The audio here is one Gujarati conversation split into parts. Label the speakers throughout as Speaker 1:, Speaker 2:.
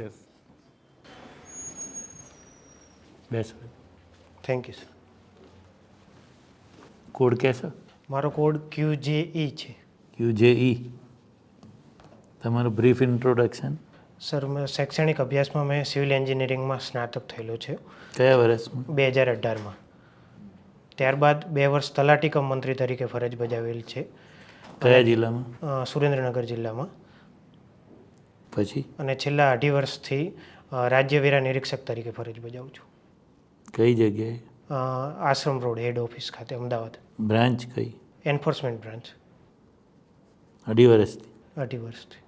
Speaker 1: યસ
Speaker 2: બેસો
Speaker 3: થેન્ક યુ સર
Speaker 2: કોડ કહેશો
Speaker 3: મારો કોડ ક્યુ જે ઈ છે.
Speaker 2: ક્યુ જે ઈ તમારું બ્રીફ ઇન્ટ્રોડક્શન
Speaker 3: સર મેં શૈક્ષણિક અભ્યાસમાં મેં સિવિલ એન્જિનિયરિંગમાં સ્નાતક થયેલો છે.
Speaker 2: કયા વર્ષમાં?
Speaker 3: બે હજાર અઢારમાં. ત્યારબાદ બે વર્ષ તલાટી કમ મંત્રી તરીકે ફરજ બજાવેલ છે.
Speaker 2: કયા જિલ્લામાં?
Speaker 3: સુરેન્દ્રનગર જિલ્લામાં.
Speaker 2: પછી?
Speaker 3: અને છેલ્લા અઢી વર્ષથી રાજ્ય વેરા નિરીક્ષક તરીકે ફરજ બજાવું છું.
Speaker 2: કઈ જગ્યાએ?
Speaker 3: આશ્રમ રોડ હેડ ઓફિસ ખાતે અમદાવાદ.
Speaker 2: બ્રાન્ચ કઈ?
Speaker 3: Enforcement branch.
Speaker 2: અઢી વર્ષથી?
Speaker 3: અઢી વર્ષથી.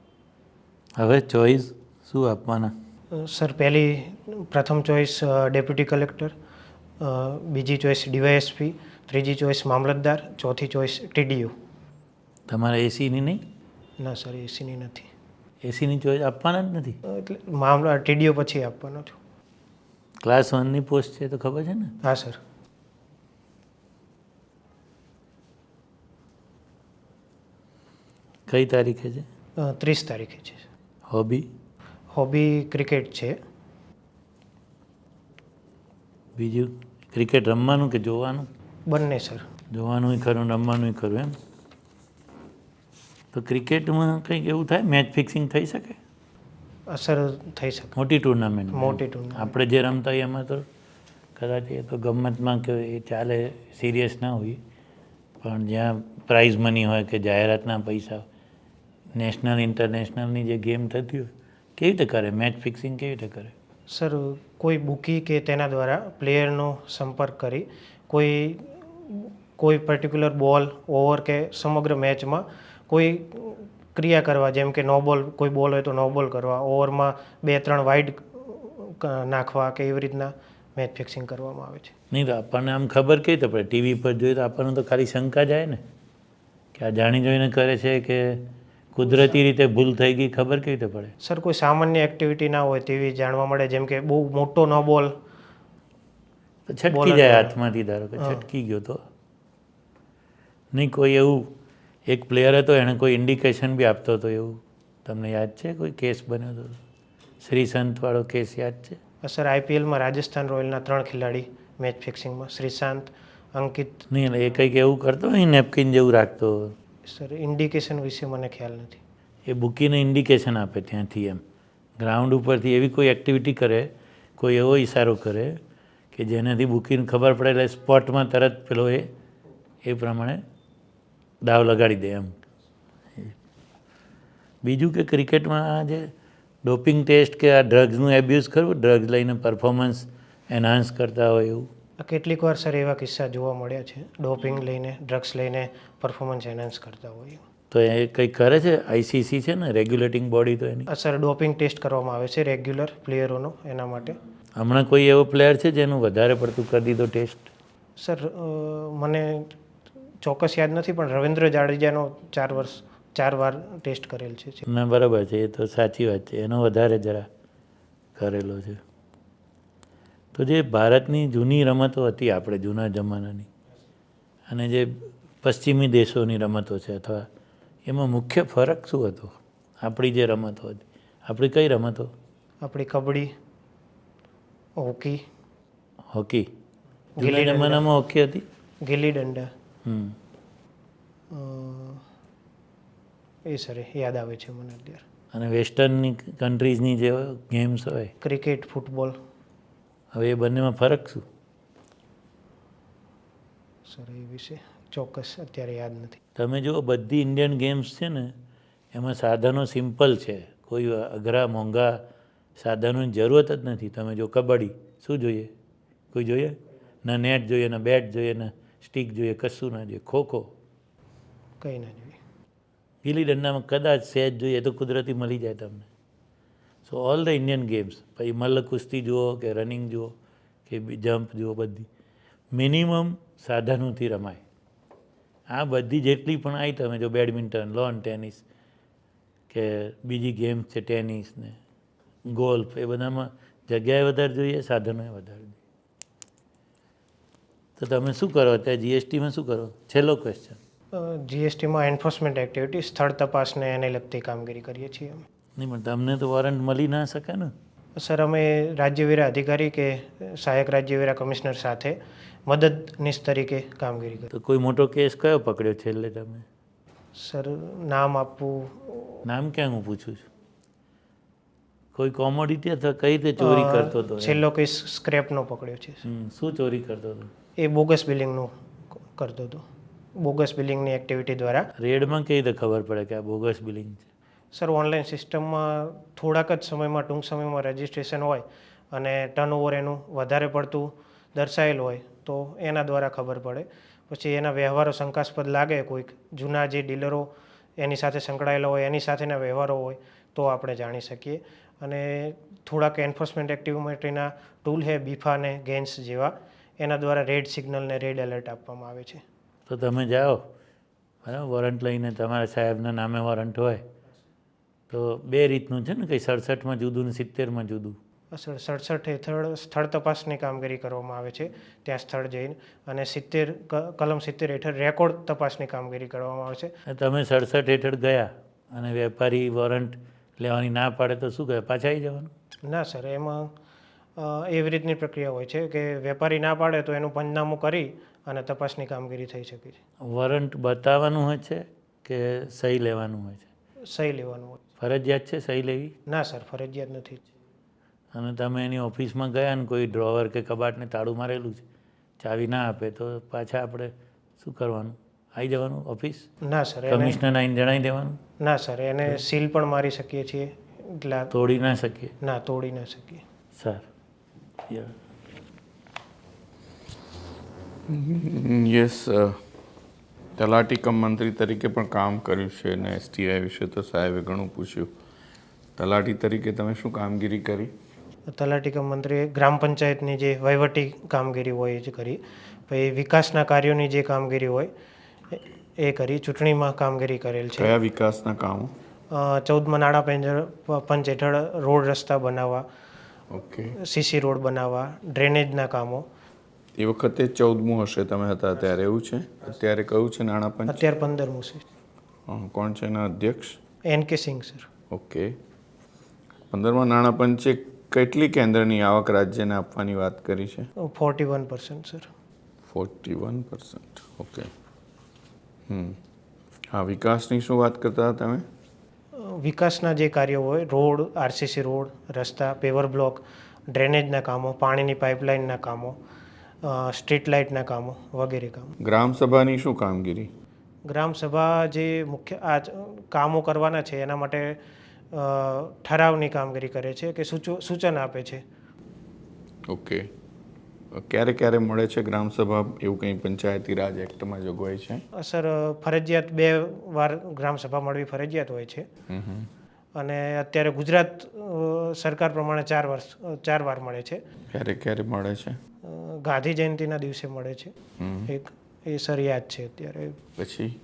Speaker 2: હવે ચોઈસ શું આપવાના?
Speaker 3: સર પહેલી પ્રથમ ચોઈસ ડેપ્યુટી કલેક્ટર બીજી ચોઈસ ડીવાયએસપી ત્રીજી ચોઈસ મામલતદાર ચોથી ચોઈસ ટીડીયુ.
Speaker 2: તમારે એસીની નહીં?
Speaker 3: ના સર એસીની નથી.
Speaker 2: એસીની ચોઈસ આપવાના જ નથી.
Speaker 3: એટલે મામલો ટીડીઓ પછી આપવાનો છું.
Speaker 2: ક્લાસ વનની પોસ્ટ છે તો ખબર છે ને?
Speaker 3: હા સર
Speaker 2: કઈ તારીખે છે?
Speaker 3: ત્રીસ તારીખે છે
Speaker 2: હોબી
Speaker 3: હોબી ક્રિકેટ છે.
Speaker 2: બીજું? ક્રિકેટ રમવાનું કે જોવાનું?
Speaker 3: બંને સર
Speaker 2: જોવાનુંય ખરું રમવાનુંય ખરું એમ? તો ક્રિકેટમાં કંઈક એવું થાય? મેચ ફિક્સિંગ થઈ શકે?
Speaker 3: અસર થઈ શકે.
Speaker 2: મોટી ટુર્નામેન્ટ.
Speaker 3: મોટી ટુર્નામેન્ટ.
Speaker 2: આપણે જે રમતા હોઈએ એમાં તો કદાચ એ તો ગમતમાં કે એ ચાલે સિરિયસ ના હોય. પણ જ્યાં પ્રાઇઝ મની હોય કે જાહેરાતના પૈસા નેશનલ ઇન્ટરનેશનલની જે ગેમ થતી હોય કેવી રીતે કરે? મેચ ફિક્સિંગ કેવી રીતે કરે?
Speaker 3: સર કોઈ બુકી કે તેના દ્વારા પ્લેયરનો સંપર્ક કરી કોઈ કોઈ પર્ટિક્યુલર બોલ ઓવર કે સમગ્ર મેચમાં કોઈ ક્રિયા કરવા જેમ કે નો બોલ કોઈ બોલ હોય તો નો બોલ કરવા ઓવરમાં બે ત્રણ વાઇડ નાખવા કે એવી રીતના મેચ ફિક્સિંગ કરવામાં આવે છે.
Speaker 2: નહીં તો આપણને આમ ખબર કેવી રીતે પડે? ટીવી પર જોઈએ તો આપણને તો ખાલી શંકા જાય ને? કે આ જાણી જોઈને કરે છે કે કુદરતી રીતે ભૂલ થઈ ગઈ ખબર કેવી રીતે પડે?
Speaker 3: સર કોઈ સામાન્ય એક્ટિવિટી ના હોય તેવી જાણવા મળે જેમ કે બહુ મોટો નો બોલ
Speaker 2: તો છટકી જાય હાથમાંથી ધારો કે છટકી ગયો તો. નહીં કોઈ એવું એક પ્લેયર હતો એણે કોઈ ઇન્ડિકેશન બી આપતો હતો એવું? તમને યાદ છે કોઈ કેસ બન્યો હતો શ્રી સંતવાળો કેસ યાદ છે?
Speaker 3: સર આઈપીએલમાં રાજસ્થાન રોયલના ત્રણ ખેલાડી મેચ ફિક્સિંગમાં શ્રીશાંત અંકિત.
Speaker 2: નહીં એ કંઈક એવું કરતો હોય નેપકિન જેવું રાખતો
Speaker 3: સર ઇન્ડિકેશન વિશે મને ખ્યાલ નથી.
Speaker 2: એ બુકીને ઇન્ડિકેશન આપે ત્યાંથી એમ. ગ્રાઉન્ડ ઉપરથી એવી કોઈ એક્ટિવિટી કરે કોઈ એવો ઇશારો કરે કે જેનાથી બુકીને ખબર પડે એટલે સ્પોટમાં તરત પેલો એ એ પ્રમાણે દાવ લગાડી દે એમ. બીજું કે ક્રિકેટમાં આ જે ડોપિંગ ટેસ્ટ કે આ ડ્રગ્સનું એબ્યુઝ કરવું ડ્રગ્સ લઈને પરફોર્મન્સ એન્હાન્સ કરતા હોય એવું?
Speaker 3: આ કેટલીક વાર સર એવા કિસ્સા જોવા મળ્યા છે ડોપિંગ લઈને ડ્રગ્સ લઈને પરફોર્મન્સ એન્હાન્સ કરતા હોય
Speaker 2: તો એ કંઈક કરે છે? આઈસીસી છે ને રેગ્યુલેટિંગ બોડી તો એની?
Speaker 3: સર ડોપિંગ ટેસ્ટ કરવામાં આવે છે રેગ્યુલર પ્લેયરોનો એના માટે.
Speaker 2: હમણાં કોઈ એવો પ્લેયર છે જેનું વધારે પડતું કરી દીધો ટેસ્ટ?
Speaker 3: સર મને ચોક્કસ યાદ નથી પણ રવિન્દ્ર જાડેજાનો ચાર વર્ષ ચાર વાર ટેસ્ટ કરેલ છે
Speaker 2: ના બરાબર છે એ તો સાચી વાત છે એનો વધારે જરા કરેલો છે. તો જે ભારતની જૂની રમતો હતી આપણે જૂના જમાનાની અને જે પશ્ચિમી દેશોની રમતો છે અથવા એમાં મુખ્ય ફરક શું હતો? આપણી જે રમતો હતી આપણી કઈ રમતો?
Speaker 3: આપણી કબડ્ડી હોકી.
Speaker 2: હોકી. જૂના જમાનામાં હોકી હતી?
Speaker 3: ગિલ્લી દંડા એ સર યાદ આવે છે મને અત્યારે.
Speaker 2: અને વેસ્ટર્નની કન્ટ્રીઝની જે ગેમ્સ હોય?
Speaker 3: Cricket football.
Speaker 2: હવે એ બંનેમાં ફરક શું?
Speaker 3: સર એ વિશે ચોક્કસ અત્યારે યાદ નથી.
Speaker 2: તમે જુઓ બધી ઇન્ડિયન ગેમ્સ છે ને એમાં સાધનો સિમ્પલ છે. કોઈ અઘરા મોંઘા સાધનોની જરૂરત જ નથી. તમે જો કબડ્ડી શું જોઈએ? કોઈ જોઈએ? ના નેટ જોઈએ ના બેટ જોઈએ ના સ્ટીક જોઈએ કશું ના જોઈએ ખોખો
Speaker 3: કંઈ ના જોઈએ.
Speaker 2: ગીલી દંડામાં કદાચ સહેજ જોઈએ તો કુદરતી મળી જાય તમને. So all the Indian games પછી મલ્લ કુસ્તી જુઓ કે રનિંગ જુઓ કે જમ્પ જુઓ બધી મિનિમમ સાધનોથી રમાય. આ બધી જેટલી પણ આવી તમે જો બેડમિન્ટન લોન ટેનિસ કે બીજી ગેમ્સ છે ટેનિસ ને ગોલ્ફ એ બધામાં જગ્યાએ વધારે જોઈએ સાધનોએ વધારે જોઈએ. તો તમે શું કરો અત્યારે? જીએસટીમાં શું કરો? છેલ્લો ક્વેશ્ચન
Speaker 3: જીએસટીમાં એન્ફોર્સમેન્ટ એક્ટિવિટી સ્થળ તપાસને એને લગતી કામગીરી કરીએ છીએ અમે
Speaker 2: નહીં પણ તમને તો વોરંટ મળી ના શકે ને?
Speaker 3: સર અમે રાજ્યવેરા અધિકારી કે સહાયક રાજ્યવેરા કમિશનર સાથે મદદનીશ તરીકે કામગીરી કરી
Speaker 2: તો કોઈ મોટો કેસ કયો પકડ્યો છેલ્લે તમે?
Speaker 3: સર નામ આપવું.
Speaker 2: નામ ક્યાં હું પૂછું છું? કોઈ કોમોડિટી અથવા કઈ રીતે ચોરી કરતો હતો
Speaker 3: છેલ્લો કેસ સ્ક્રેપનો પકડ્યો છે
Speaker 2: શું ચોરી કરતો હતો?
Speaker 3: એ બોગસ બિલિંગનું કરતો હતો. બોગસ બિલિંગની એક્ટિવિટી દ્વારા.
Speaker 2: રેડમાં કઈ રીતે ખબર પડે કે આ બોગસ બિલિંગ છે?
Speaker 3: સર ઓનલાઈન સિસ્ટમમાં થોડાક જ સમયમાં ટૂંક સમયમાં રજિસ્ટ્રેશન હોય અને ટર્નઓવર એનું વધારે પડતું દર્શાયેલ હોય તો એના દ્વારા ખબર પડે. પછી એના વ્યવહારો શંકાસ્પદ લાગે કોઈક જૂના જે ડીલરો એની સાથે સંકળાયેલા હોય એની સાથેના વ્યવહારો હોય તો આપણે જાણી શકીએ. અને થોડાક એન્ફોર્સમેન્ટ એક્ટિવિટીના ટૂલ હે બીફા ને ગેન્સ જેવા. એના દ્વારા રેડ સિગ્નલને રેડ એલર્ટ આપવામાં આવે છે.
Speaker 2: તો તમે જાઓ બરાબર? વોરંટ લઈને તમારા સાહેબના નામે વોરંટ હોય. તો બે રીતનું છે ને કંઈ સડસઠમાં જુદું ને સિત્તેરમાં જુદું?
Speaker 3: સર સડસઠ હેઠળ સ્થળ તપાસની કામગીરી કરવામાં આવે છે. ત્યાં સ્થળ જઈને અને સિત્તેર ક- કલમ સિત્તેર હેઠળ રેકોર્ડ તપાસની કામગીરી કરવામાં આવે છે.
Speaker 2: તમે સડસઠ હેઠળ ગયા અને વેપારી વોરંટ લેવાની ના પાડે તો શું કહે પાછા આવી જવાનું?
Speaker 3: ના સર એમાં એવી રીતની પ્રક્રિયા હોય છે કે વેપારી ના પાડે તો એનું પંચનામું કરી અને તપાસની કામગીરી થઈ શકે છે.
Speaker 2: વોરંટ બતાવવાનું હોય છે કે સહી લેવાનું હોય છે?
Speaker 3: સહી લેવાનું હોય
Speaker 2: ફરજિયાત છે સહી લેવી?
Speaker 3: ના સર ફરજિયાત નથી
Speaker 2: અને તમે એની ઓફિસમાં ગયા ને કોઈ ડ્રોવર કે કબાટને તાળું મારેલું છે? ચાવી ના આપે તો પાછા આપણે શું કરવાનું? આવી જવાનું ઓફિસ?
Speaker 3: ના સર
Speaker 2: કમિશનર આવીને જણાવી દેવાનું?
Speaker 3: ના સર એને સીલ પણ મારી શકીએ છીએ. એટલે
Speaker 2: તોડી ના શકીએ?
Speaker 3: ના તોડી ના શકીએ.
Speaker 2: સર.
Speaker 1: યસ તલાટી કમ મંત્રી તરીકે પણ કામ કર્યું છે અને એસટીઆઈ વિશે તો સાહેબે ઘણું પૂછ્યું. તલાટી તરીકે તમે શું કામગીરી કરી?
Speaker 3: તલાટી કમ મંત્રીએ ગ્રામ પંચાયતની જે વહીવટી કામગીરી હોય એ જ કરી. પછી વિકાસના કાર્યોની જે કામગીરી હોય એ- કરી. ચૂંટણીમાં કામગીરી કરેલ છે.
Speaker 1: કયા વિકાસના કામો?
Speaker 3: ચૌદમાં નાણાં પંચ હેઠળ રોડ રસ્તા બનાવવા
Speaker 1: ઓકે
Speaker 3: સીસી રોડ બનાવવા ડ્રેનેજના કામો.
Speaker 1: એ વખતે ચૌદમું હશે તમે હતા ત્યારે એવું છે? અત્યારે કયું છે નાણાં પંચ?
Speaker 3: અત્યારે પંદરમું છે.
Speaker 1: કોણ છે એના અધ્યક્ષ?
Speaker 3: એન કે સિંહ સર.
Speaker 1: ઓકે પંદરમાં નાણાં પંચે કેટલી કેન્દ્રની આવક રાજ્યને આપવાની વાત કરી છે?
Speaker 3: Forty one percent sir.
Speaker 1: Forty one percent. Okay hmm. હા વિકાસની શું વાત કરતા હતા તમે?
Speaker 3: વિકાસના જે કાર્યો હોય રોડ આરસીસી રોડ રસ્તા પેવર બ્લોક ડ્રેનેજના કામો પાણીની પાઇપલાઇનના કામો સ્ટ્રીટ લાઇટના કામો વગેરે કામો.
Speaker 1: ગ્રામસભાની શું કામગીરી?
Speaker 3: ગ્રામસભા જે મુખ્ય આ કામો કરવાના છે એના માટે ઠરાવની કામગીરી કરે છે કે સૂચો સૂચન આપે છે.
Speaker 1: ઓકે. ક્યારે ક્યારે મળે છે ગ્રામસભા એવું કંઈ પંચાયતી રાજ એક્ટમાં જોગવાઈ છે?
Speaker 3: સર ફરજિયાત બે વાર ગ્રામસભા મળવી ફરજિયાત હોય છે. અને અત્યારે ગુજરાત સરકાર પ્રમાણે ચાર વર્ષ ચાર વાર મળે છે.
Speaker 1: ક્યારે ક્યારે મળે છે?
Speaker 3: ગાંધી જયંતિના દિવસે મળે છે. એક એ સર યાદ છે અત્યારે.
Speaker 1: પછી?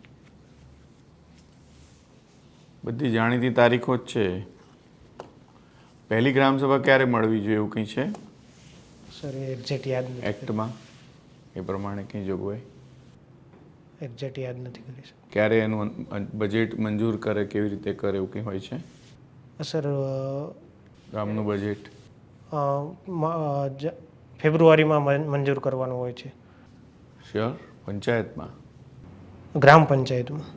Speaker 1: બધી જાણીતી તારીખો જ છે. પહેલી ગ્રામસભા ક્યારે મળવી જોઈએ એવું કંઈ છે?
Speaker 3: સર એ એક્ઝેક્ટ યાદ નથી
Speaker 1: એક્ટમાં? એ પ્રમાણે કંઈ જોગવાઈ
Speaker 3: એક્ઝેક્ટ યાદ નથી કરી સર.
Speaker 1: ક્યારે એનું બજેટ મંજૂર કરે કેવી રીતે કરે એવું કંઈ હોય છે?
Speaker 3: સર
Speaker 1: ગામનું બજેટ
Speaker 3: ફેબ્રુઆરીમાં મંજૂર કરવાનું હોય છે.
Speaker 1: શ્યોર પંચાયતમાં?
Speaker 3: ગ્રામ પંચાયતમાં.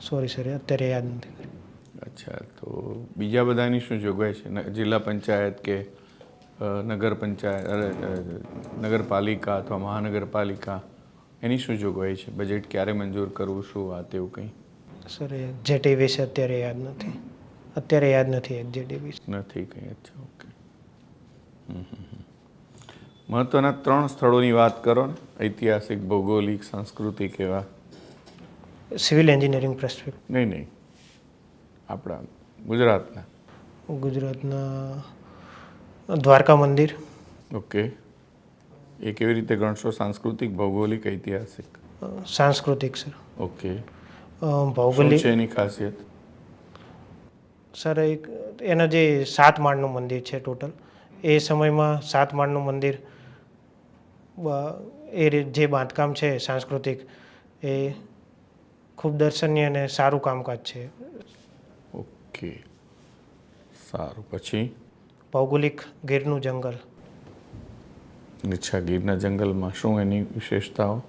Speaker 3: સોરી સર અત્યારે યાદ નથી
Speaker 1: અચ્છા તો બીજા બધાની શું જોગવાઈ છે? જિલ્લા પંચાયત કે નગર પંચાયત અરે નગરપાલિકા અથવા મહાનગરપાલિકા એની શું જોગવાઈ છે? બજેટ ક્યારે મંજૂર કરવું શું વાત એવું કંઈ?
Speaker 3: સર એ વિશે અત્યારે યાદ નથી. અત્યારે યાદ નથી એક્ઝેક્ટ એ વિશે
Speaker 1: નથી કંઈ અચ્છા ઓકે. મહત્વના ત્રણ સ્થળોની વાત કરો ને. ઐતિહાસિક ભૌગોલિક સાંસ્કૃતિક એવા.
Speaker 3: Civil engineering prospect.
Speaker 1: નહીં નહીં. આપણા ગુજરાતના?
Speaker 3: ગુજરાતના દ્વારકા મંદિર.
Speaker 1: ઓકે. એ કેવી રીતે ગણશો? સાંસ્કૃતિક ભૌગોલિક ઐતિહાસિક?
Speaker 3: સાંસ્કૃતિક સર.
Speaker 1: ઓકે.
Speaker 3: ભૌગોલિક.
Speaker 1: છે એની ખાસિયત?
Speaker 3: સર એક એના જે સાત માળનું મંદિર છે ટોટલ એ સમયમાં સાત માળનું મંદિર એ જે બાંધકામ છે સાંસ્કૃતિક એ ખૂબ દર્શનીય અને સારું કામકાજ છે.
Speaker 1: ઓકે. સારું. પછી?
Speaker 3: ભૌગોલિક ગીરનું જંગલ.
Speaker 1: અચ્છા ગીરના જંગલમાં શું એની વિશેષતાઓ?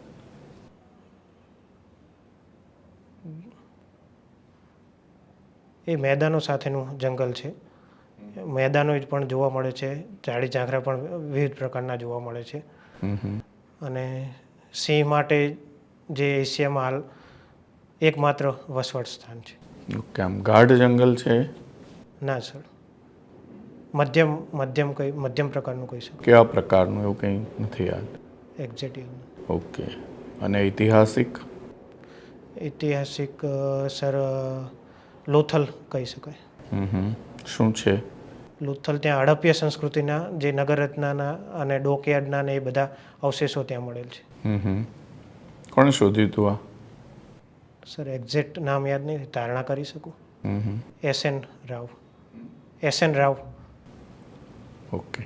Speaker 3: એ મેદાનો સાથેનું જંગલ છે. મેદાનો જ પણ જોવા મળે છે. ઝાડી ઝાંખરા પણ વિવિધ પ્રકારના જોવા મળે છે. અને સિંહ માટે જે એશિયામાં હાલ એકમાત્ર વસવાટ સ્થાન છે.
Speaker 1: ઓકે આમ ગાઢ જંગલ છે.
Speaker 3: ના સર મધ્યમ મધ્યમ કઈ મધ્યમ પ્રકારનું કહી શકું
Speaker 1: કેવા પ્રકારનું એવું કંઈ નથી યાદ?
Speaker 3: એક્ઝેક્ટ
Speaker 1: ઓકે અને ઐતિહાસિક?
Speaker 3: ઐતિહાસિક સર લોથલ કહી શકાય.
Speaker 1: શું છે?
Speaker 3: લોથલ ત્યાં હડપ્ય સંસ્કૃતિના જે નગરરત્નાના અને ડોકયાર્ડના ને એ બધા અવશેષો ત્યાં મળેલ છે.
Speaker 1: હમ કોણે શોધ્યું હતું આ?
Speaker 3: સર એક્ઝેક્ટ નામ યાદ નહીં ધારણા કરી શકું? S N Rao. S N Rao.
Speaker 1: Okay.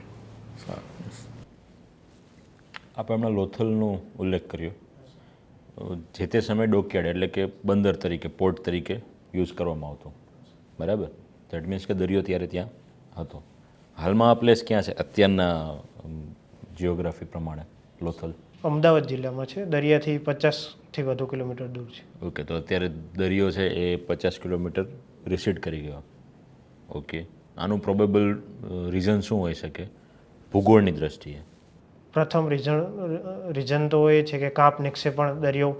Speaker 1: સારું.
Speaker 4: આપણે હમણાં લોથલનો ઉલ્લેખ કર્યો. જે તે સમયે ડોકયાર્ડ એટલે કે બંદર તરીકે પોર્ટ તરીકે યુઝ કરવામાં આવતો. બરાબર? દેટ મીન્સ કે દરિયો ત્યારે ત્યાં હતો. હાલમાં આ પ્લેસ ક્યાં છે? અત્યારના જિયોગ્રાફી પ્રમાણે લોથલ.
Speaker 3: અમદાવાદ જિલ્લામાં છે. દરિયાથી પચાસથી વધુ કિલોમીટર દૂર છે.
Speaker 4: ઓકે તો અત્યારે દરિયો છે એ પચાસ કિલોમીટર રિસીડ કરી ગયો. ઓકે આનું પ્રોબેબલ રીઝન શું હોઈ શકે? ભૂગોળની દ્રષ્ટિએ.
Speaker 3: પ્રથમ રીઝન રીઝન તો એ છે કે કાપ નિક્ષેપણ દરિયો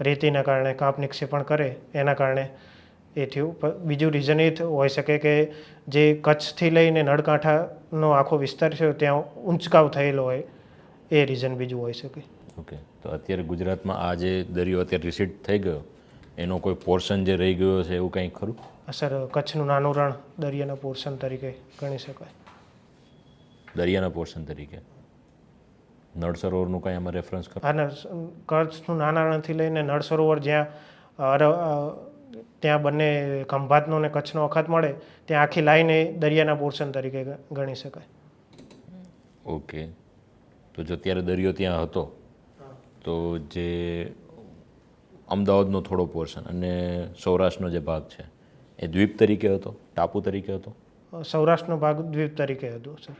Speaker 3: રેતીના કારણે કાપ નિક્ષેપણ કરે એના કારણે એ થયું. બીજું રીઝન એ હોઈ શકે કે જે કચ્છથી લઈને નળકાંઠાનો આખો વિસ્તાર છે ત્યાં ઊંચકાવ થયેલો હોય એ રીઝન બીજું હોઈ શકે.
Speaker 4: ઓકે તો અત્યારે ગુજરાતમાં આ જે દરિયો અત્યારે રિસીટ થઈ ગયો એનો કોઈ પોર્શન જે રહી ગયો છે એવું કંઈ ખરું?
Speaker 3: અસર કચ્છનું નાનું રણ દરિયાના પોર્શન તરીકે ગણી શકાય.
Speaker 4: દરિયાના પોર્શન તરીકે? નળ સરોવરનું કાંઈ અમે રેફરન્સ કરો?
Speaker 3: આના કચ્છનું નાના રણથી લઈને નળ સરોવર જ્યાં ત્યાં બંને ખંભાતનો ને કચ્છનો અખાત મળે ત્યાં આખી લાઈન એ દરિયાના પોર્શન તરીકે ગણી શકાય.
Speaker 4: ઓકે તો જો અત્યારે દરિયો ત્યાં હતો તો જે અમદાવાદનો થોડો પોર્શન અને સૌરાષ્ટ્રનો જે ભાગ છે એ દ્વીપ તરીકે હતો ટાપુ તરીકે હતો?
Speaker 3: સૌરાષ્ટ્રનો ભાગ દ્વીપ તરીકે હતો સર.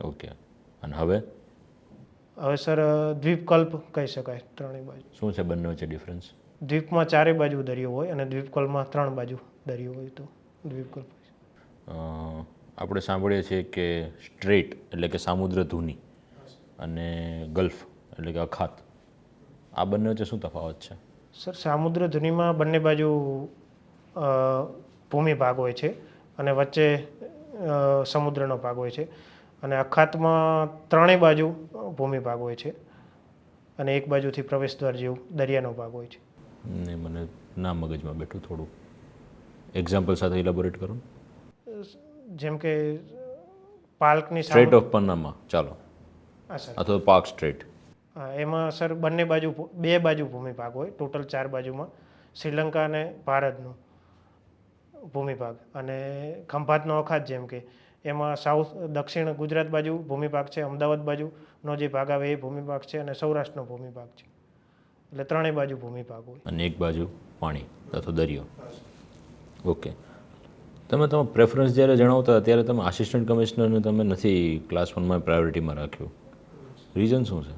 Speaker 4: ઓકે. અને હવે?
Speaker 3: હવે સર દ્વીપકલ્પ કહી શકાય ત્રણેય બાજુ.
Speaker 4: શું છે બંને વચ્ચે ડિફરન્સ
Speaker 3: દ્વીપમાં ચારે બાજુ દરિયો હોય અને દ્વીપકલ્પમાં ત્રણ બાજુ દરિયો હોય તો દ્વીપકલ્પ
Speaker 4: આપણે સાંભળીએ છીએ કે સ્ટ્રેટ એટલે કે સામુદ્ર ધુની. અને ગલ્ફ એટલે કે અખાત. આ બંને વચ્ચે શું તફાવત છે?
Speaker 3: સર સામુદ્ર ધુનીમાં બંને બાજુ ભૂમિ ભાગ હોય છે અને વચ્ચે સમુદ્રનો ભાગ હોય છે. અને અખાતમાં ત્રણેય બાજુ ભૂમિ ભાગ હોય છે અને એક બાજુથી પ્રવેશદ્વાર જેવું દરિયાનો ભાગ હોય છે.
Speaker 4: ને મને ના મગજમાં બેઠું થોડું. એક્ઝામ્પલ સાથે ઇલેબોરેટ કરો
Speaker 3: જેમ કે પાર્કની
Speaker 4: સ્ટ્રેટ ઓફ પન્નામાં ચાલો. અથવા પાર્ક સ્ટ્રેટ.
Speaker 3: હા, એમાં સર બંને બાજુ બે બાજુ ભૂમિભાગ હોય ટોટલ ચાર બાજુમાં. શ્રીલંકા અને ભારતનો ભૂમિભાગ અને ખંભાતનો અખાત જેમ કે. એમાં સાઉથ દક્ષિણ ગુજરાત બાજુ ભૂમિભાગ છે અમદાવાદ બાજુનો જે ભાગ આવે એ ભૂમિભાગ છે અને સૌરાષ્ટ્રનો ભૂમિભાગ છે. એટલે ત્રણેય બાજુ ભૂમિભાગ હોય.
Speaker 4: અને એક બાજુ પાણી અથવા દરિયો. ઓકે તમે તમારો પ્રેફરન્સ જ્યારે જણાવતા ત્યારે તમે આસિસ્ટન્ટ કમિશનરને તમે નથી ક્લાસ વનમાં પ્રાયોરિટીમાં રાખ્યું. રીઝન શું છે?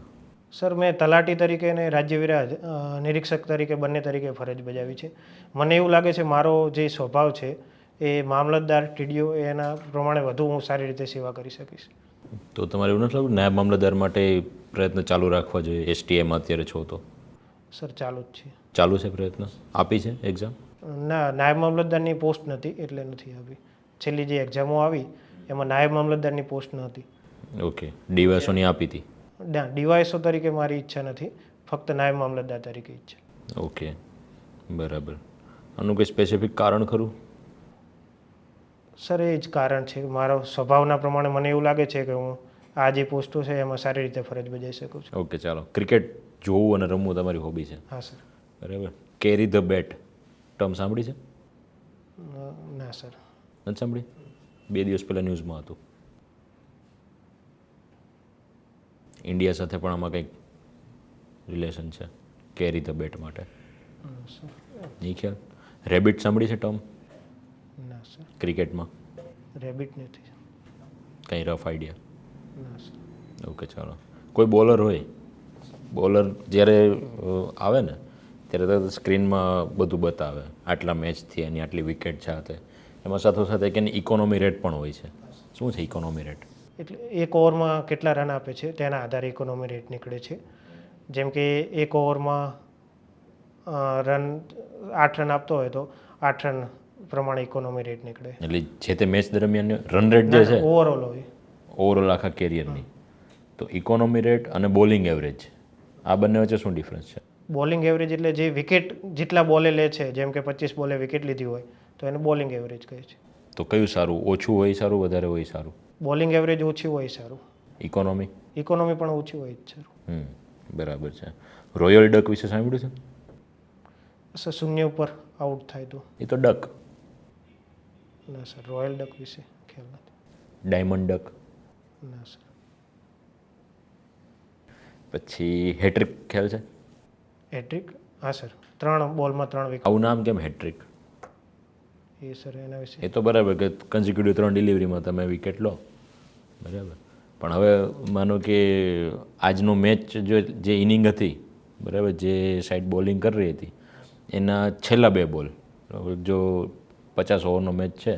Speaker 3: સર મેં તલાટી તરીકે અને રાજ્ય વિરાજ નિરીક્ષક તરીકે બંને તરીકે ફરજ બજાવી છે. મને એવું લાગે છે મારો જે સ્વભાવ છે એ મામલતદાર ટીડીઓ એના પ્રમાણે વધુ હું સારી રીતે સેવા કરી શકીશ.
Speaker 4: તો તમારે એવું નથી લાગતું નાયબ મામલતદાર માટે પ્રયત્ન ચાલુ રાખવા જોઈએ? એસટીએમાં અત્યારે છો તો?
Speaker 3: સર ચાલુ જ છે.
Speaker 4: ચાલુ છે પ્રયત્ન? આપી છે એક્ઝામ
Speaker 3: ના નાયબ મામલતદારની પોસ્ટ નથી એટલે નથી આપી. છેલ્લી જે એક્ઝામો આવી એમાં નાયબ મામલતદારની પોસ્ટ નહોતી
Speaker 4: ઓકે ડીવાયસોની આપી હતી.
Speaker 3: ડીવાયસો તરીકે મારી ઈચ્છા નથી. ફક્ત નાયબ મામલતદાર તરીકે ઈચ્છા.
Speaker 4: ઓકે. બરાબર. આનું કોઈ સ્પેસિફિક કારણ ખરું?
Speaker 3: સર એ જ કારણ છે. મારો સ્વભાવના પ્રમાણે મને એવું લાગે છે કે હું આ જે પોસ્ટો છે એમાં સારી રીતે ફરજ બજાવી શકું છું.
Speaker 4: ઓકે ચાલો. ક્રિકેટ જોવું અને રમવું તમારી હોબી છે.
Speaker 3: હા સર.
Speaker 4: બરાબર. કેરી ધ બેટ. ટર્મ સાંભળી છે?
Speaker 3: ના સર.
Speaker 4: નથી સાંભળી? બે દિવસ પહેલાં ન્યૂઝમાં હતું. ઇન્ડિયા સાથે પણ આમાં કંઈક રિલેશન છે કેરી ધ બેટ માટે. નહીં ખ્યાલ? રેબિટ સાંભળી છે ટર્મ
Speaker 3: ના સર.
Speaker 4: ક્રિકેટમાં?
Speaker 3: રેબિટ નથી.
Speaker 4: કંઈ રફ આઈડિયા?
Speaker 3: ના સર.
Speaker 4: ઓકે ચાલો. કોઈ બોલર હોય? બોલર જ્યારે આવે ને ત્યારે તો સ્ક્રીનમાં બધું બતાવે. આટલા મેચથી એની આટલી વિકેટ છે એમાં સાથોસાથ એક એની ઇકોનોમી રેટ પણ હોય છે. શું છે ઇકોનોમી રેટ
Speaker 3: એટલે એક ઓવરમાં કેટલા રન આપે છે તેના આધારે ઇકોનોમી રેટ નીકળે છે. જેમ કે એક ઓવરમાં રન આઠ રન આપતો હોય તો આઠ રન પ્રમાણે ઇકોનોમી રેટ નીકળે.
Speaker 4: એટલે જે તે મેચ દરમિયાન રન રેટ જે છે?
Speaker 3: ઓવરઓલ હોય.
Speaker 4: ઓવરઓલ આખા કેરિયરની તો ઇકોનોમી રેટ અને બોલિંગ એવરેજ આ બંને વચ્ચે શું ડિફરન્સ છે?
Speaker 3: બોલિંગ એવરેજ એટલે જે વિકેટ જેટલા બોલે લે છે જેમ કે પચીસ બોલે વિકેટ લીધી હોય તો એને બોલિંગ એવરેજ કહે છે.
Speaker 4: તો કયું સારું? ઓછું હોય સારું વધારે હોય સારું?
Speaker 3: બોલિંગ એવરેજ ઓછી હોય સારું.
Speaker 4: ઇકોનોમી
Speaker 3: ઇકોનોમી પણ ઓછી હોય સારું.
Speaker 4: હમ બરાબર છે. રોયલ ડક વિશે સાંભળ્યું છે?
Speaker 3: સર શૂન્ય ઉપર આઉટ થાય તો.
Speaker 4: એ તો ડક
Speaker 3: ના સર રોયલ ડક વિશે ખ્યાલ નથી.
Speaker 4: ડાયમંડ ડક
Speaker 3: ના સર
Speaker 4: પછી હેટ્રિક ખ્યાલ છે?
Speaker 3: હેટ્રિક હા સર ત્રણ બોલમાં ત્રણ વિકેટ
Speaker 4: આવું નામ કેમ હેટ્રિક
Speaker 3: એ સર એના વિશે.
Speaker 4: એ તો બરાબર કે કન્ઝિક્યુટિવ ત્રણ ડિલિવરીમાં તમે વિકેટ લો. બરાબર. પણ હવે માનો કે આજનો મેચ જો જે ઇનિંગ હતી બરાબર જે સાઈડ બોલિંગ કરી રહી હતી એના છેલ્લા બે બોલ જો પચાસ ઓવરનો મેચ છે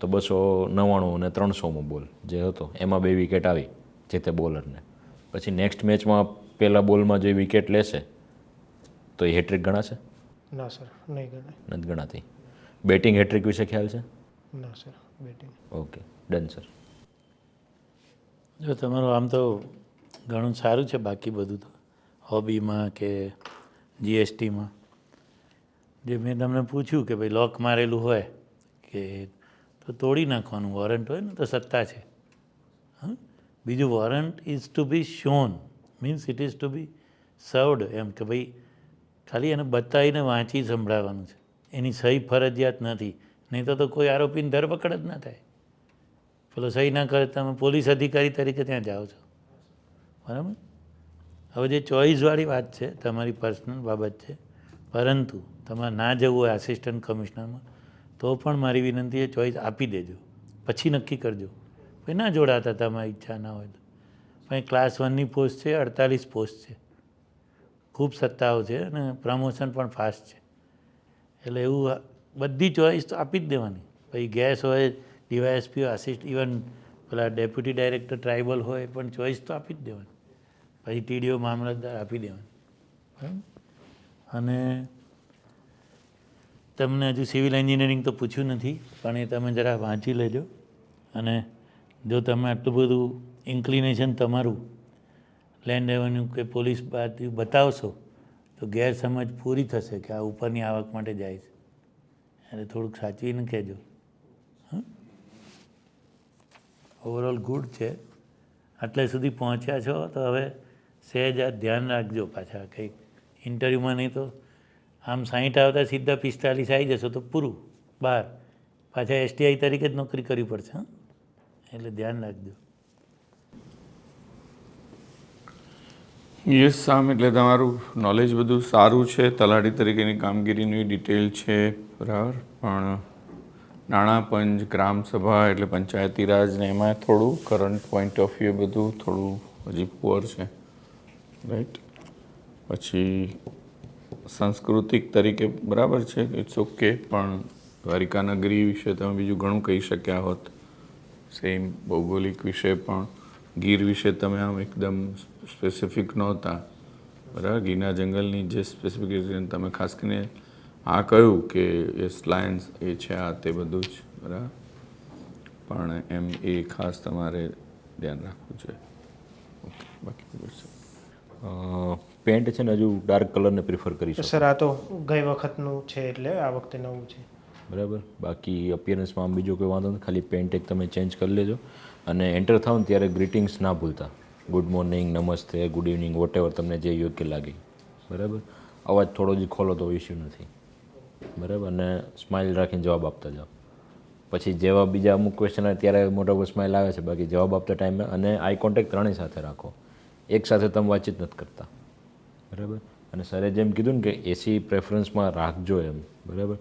Speaker 4: તો બસો નવ્વાણું અને ત્રણસોમો બોલ જે હતો એમાં બે વિકેટ આવી જે તે બોલરને પછી નેક્સ્ટ મેચમાં પહેલા બોલમાં જે વિકેટ લેશે તો એ હેટ્રિક ગણાશે?
Speaker 3: ના સર નહીં ગણાય.
Speaker 4: નથી ગણાતી. બેટિંગ હેટ્રિક વિશે ખ્યાલ છે?
Speaker 3: ના sir batting
Speaker 4: okay done sir
Speaker 2: જો તમારું આમ તો ઘણું સારું છે બાકી બધું તો. હોબીમાં કે જીએસટીમાં જે મેં તમને પૂછ્યું કે ભાઈ લોક મારેલું હોય કે તો તોડી નાખવાનું વોરંટ હોય ને તો સત્તા છે. હા? બીજું warrant is to be shown means it is to be served એમ કે ભાઈ ખાલી એને બતાવીને વાંચી સંભળાવવાનું છે. એની સહી ફરજિયાત નથી. નહીં તો તો કોઈ આરોપીની ધરપકડ જ ના થાય. પેલો સહી ના કરે તમે પોલીસ અધિકારી તરીકે ત્યાં જાઓ છો. બરાબર? હવે જે ચોઈસવાળી વાત છે, તમારી પર્સનલ બાબત છે, પરંતુ તમારે ના જવું હોય આસિસ્ટન્ટ કમિશનરમાં તો પણ મારી વિનંતી એ ચોઈસ આપી દેજો. પછી નક્કી કરજો. ભાઈ, ના જોડાતા તમારી ઈચ્છા ના હોય તો. ભાઈ ક્લાસ વનની પોસ્ટ છે, અડતાલીસ પોસ્ટ છે. ખૂબ સત્તાઓ છે અને પ્રમોશન પણ ફાસ્ટ છે. એટલે એવું બધી ચોઈસ તો આપી જ દેવાની. પછી ગેસ હોય ડીવાયએસપી આસિસ્ટ ઇવન પેલા ડેપ્યુટી ડાયરેક્ટર ટ્રાઇબલ હોય, પણ ચોઈસ તો આપી જ દેવાની. પછી ટીડીઓ મામલતદાર આપી દેવાની. અને તમને હજુ સિવિલ એન્જિનિયરિંગ તો પૂછ્યું નથી, પણ એ તમે જરા વાંચી લેજો. અને જો તમે આટલું બધું ઇન્ક્લિનેશન તમારું લેન્ડ રેવન્યુ કે પોલીસ બાજુ બતાવશો, તો ગેરસમજ પૂરી થશે કે આ ઉપરની આવક માટે જાય છે. એટલે થોડુંક સાચવીને કહેજો. ઓવરઓલ ગુડ છે. આટલે સુધી પહોંચ્યા છો, તો હવે સહેજ આ ધ્યાન રાખજો પાછા. કંઈક ઇન્ટરવ્યૂમાં નહીં તો આમ સાહીઠ આવતા સીધા પિસ્તાલીસ આવી જશો તો પૂરું. બહાર પાછા એસટીઆઈ તરીકે જ નોકરી કરવી પડશે, હા? એટલે ધ્યાન રાખજો.
Speaker 1: યસ સામ. એટલે તમારું નોલેજ બધું સારું છે. તલાટી તરીકેની કામગીરીની ડિટેલ છે, બરાબર? પણ નાણાં પંચ ગ્રામ સભા એટલે પંચાયતી રાજને એમાં થોડું કરંટ પોઈન્ટ ઓફ વ્યૂ બધું થોડું હજી પુઅર છે. રાઈટ પછી સાંસ્કૃતિક તરીકે બરાબર છે ઇટ્સ ઓકે પણ દ્વારિકા નગરી વિશે તમે બીજું ઘણું કહી શક્યા હોત. સેમ ભૌગોલિક વિશે પણ. ગીર વિશે તમે આમ એકદમ સ્પેસિફિક નહોતા. બરાબર? ગીરના જંગલની જે સ્પેસિફિકેશન તમે ખાસ કરીને આ કહ્યું કે એ સ્લાયન્સ એ છે આ તે બધું જ બરાબર? પણ એમ એ ખાસ તમારે ધ્યાન રાખવું જોઈએ. ઓકે બાકી બધું
Speaker 4: પેન્ટ છે ને હજુ ડાર્ક કલરને પ્રિફર કરી શકો.
Speaker 3: સર આ તો ગઈ વખતનું છે એટલે આ વખતે નવું છે.
Speaker 4: બરાબર? બાકી અપિયરન્સમાં આમ બીજો કોઈ વાંધો નથી ખાલી પેન્ટ એક તમે ચેન્જ કરી લેજો. અને એન્ટર થાવ ને ત્યારે ગ્રીટિંગ્સ ના ભૂલતા. Good morning namaste good evening whatever તમને જે યોગ્ય લાગે. બરાબર? અવાજ થોડો જ ખોલો તો ઇસ્યુ નથી. બરાબર? અને સ્માઇલ રાખીને જવાબ આપતા જાઓ. પછી જેવા બીજા અમુક ક્વેશ્ચન આવે ત્યારે મોટા પર સ્માઇલ આવે છે. બાકી જવાબ આપતા ટાઈમે અને આઈ કોન્ટેક્ટ ત્રણેય સાથે રાખો. એક સાથે તમે વાતચીત નથી કરતા. બરાબર? અને સરે જેમ કીધું ને કે એસી પ્રેફરન્સમાં રાખજો એમ. બરાબર?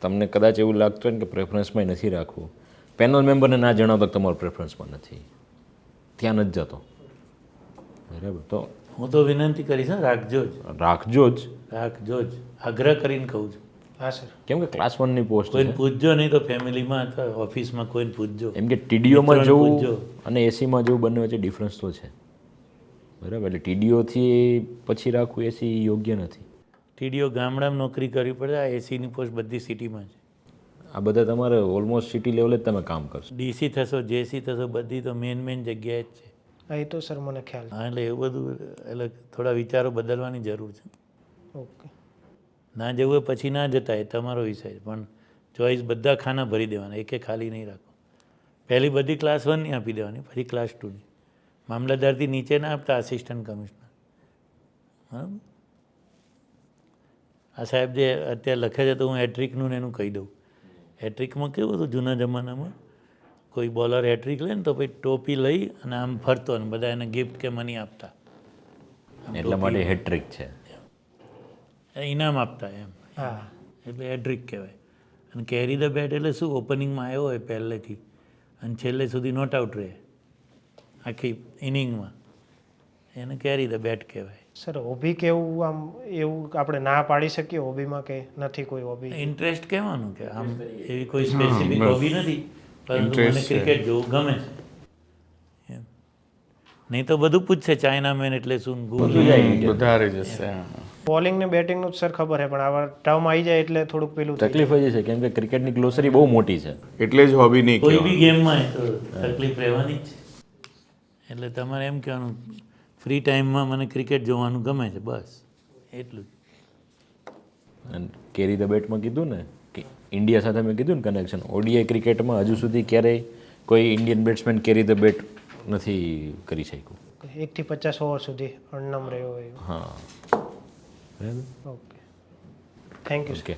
Speaker 4: તમને કદાચ એવું લાગતું હોય ને કે પ્રેફરન્સમાં નથી રાખવું. પેનલ મેમ્બરને ના જણાવતો તમારો પ્રેફરન્સમાં નથી. ત્યાં નથી જતો. બરાબર? તો
Speaker 2: હું તો વિનંતી કરીશ રાખજો જ.
Speaker 4: રાખજો જ.
Speaker 2: રાખજો જ. આગ્રહ કરીને કહું છું.
Speaker 3: હા સર
Speaker 4: કેમ કે ક્લાસ વનની પોસ્ટ
Speaker 2: કોઈને પૂછજો નહીં તો ફેમિલીમાં અથવા ઓફિસમાં કોઈને પૂછજો
Speaker 4: એમ કે ટીડીઓમાં જવું. અને એસીમાં જવું બંને વચ્ચે ડિફરન્સ તો છે. બરાબર એટલે ટીડીઓથી પછી રાખવું એસી યોગ્ય નથી.
Speaker 2: ટીડીઓ ગામડામાં નોકરી કરવી પડે આ એસીની પોસ્ટ બધી સિટીમાં છે.
Speaker 4: આ બધા તમારે ઓલમોસ્ટ સિટી લેવલે જ તમે કામ કરશો.
Speaker 2: ડીસી થશો જેસી થશો બધી તો મેન મેઇન જગ્યાએ જ છે.
Speaker 3: હા એ તો સર મને ખ્યાલ
Speaker 2: હા એટલે એવું બધું એટલે થોડા વિચારો બદલવાની જરૂર છે.
Speaker 3: ઓકે.
Speaker 2: ના જવું હોય પછી ના જતા એ તમારો વિષય પણ ચોઈસ બધા ખાના ભરી દેવાના એકે ખાલી નહીં રાખો. પહેલી બધી ક્લાસ વનની આપી દેવાની પછી ક્લાસ ટુની મામલતદારથી નીચે ના આપતા આસિસ્ટન્ટ કમિશનર બરાબર? આ સાહેબ જે અત્યારે લખે છે તો હું હેટ્રિકનું ને એનું કહી દઉં. હેટ્રિકમાં કેવું હતું જૂના જમાનામાં? કોઈ બોલર હેટ્રિક લે ને તો પછી ટોપી લઈ અને આમ ફરતો ને બધા એને ગિફ્ટ કે મની આપતા.
Speaker 4: એટલા માટે હેટ્રિક છે.
Speaker 2: ઇનામ આપતા એમ.
Speaker 3: હા.
Speaker 2: એટલે એડ્રિક કહેવાય. અને કેરી ધ બેટ એટલે શું? ઓપનિંગમાં આવ્યો હોય પહેલેથી. અને છેલ્લે સુધી નોટ આઉટ રહે. આખી ઇનિંગમાં એને કેરી ધ બેટ કહેવાય.
Speaker 3: સર હોબી કેવું આમ એવું આપણે ના પાડી શકીએ? હોબીમાં કે નથી કોઈ હોબી
Speaker 2: ઇન્ટરેસ્ટ કહેવાનું કે આમ એવી કોઈ સ્પેસિફિક હોબી નથી. પરંતુ મને ક્રિકેટ જોવું ગમે નહીં તો બધું પૂછશે ચાઇના મેન એટલે શું? ગૂગલ
Speaker 1: વધારે જશે
Speaker 3: બોલિંગ ને બેટિંગનું જ સર ખબર છે પણ આવા ટર્મ આવી જાય એટલે થોડુંક પેલું
Speaker 4: તકલીફ હોય છે કેમ કે ક્રિકેટની ગ્લોસરી બહુ મોટી છે.
Speaker 1: એટલે જ હોબી નહીં
Speaker 2: કોઈ બી ગેમમાં તો તકલીફ રહેવાની જ છે. એટલે તમારે એમ કહેવાનું ફ્રી ટાઈમમાં મને ક્રિકેટ જોવાનું ગમે છે બસ. એટલું જ.
Speaker 4: અને કેરી ધ બેટમાં કીધું ને કે ઇન્ડિયા સાથે મેં કીધું ને કનેક્શન ઓડીઆઈ ક્રિકેટમાં હજુ સુધી ક્યારેય કોઈ Indian batsman carry the bat નથી કરી શક્યું.
Speaker 3: એકથી પચાસ ઓવર સુધી અણનમ રહ્યો હોય.
Speaker 4: હા. બરાબર
Speaker 3: okay thank you sir
Speaker 4: okay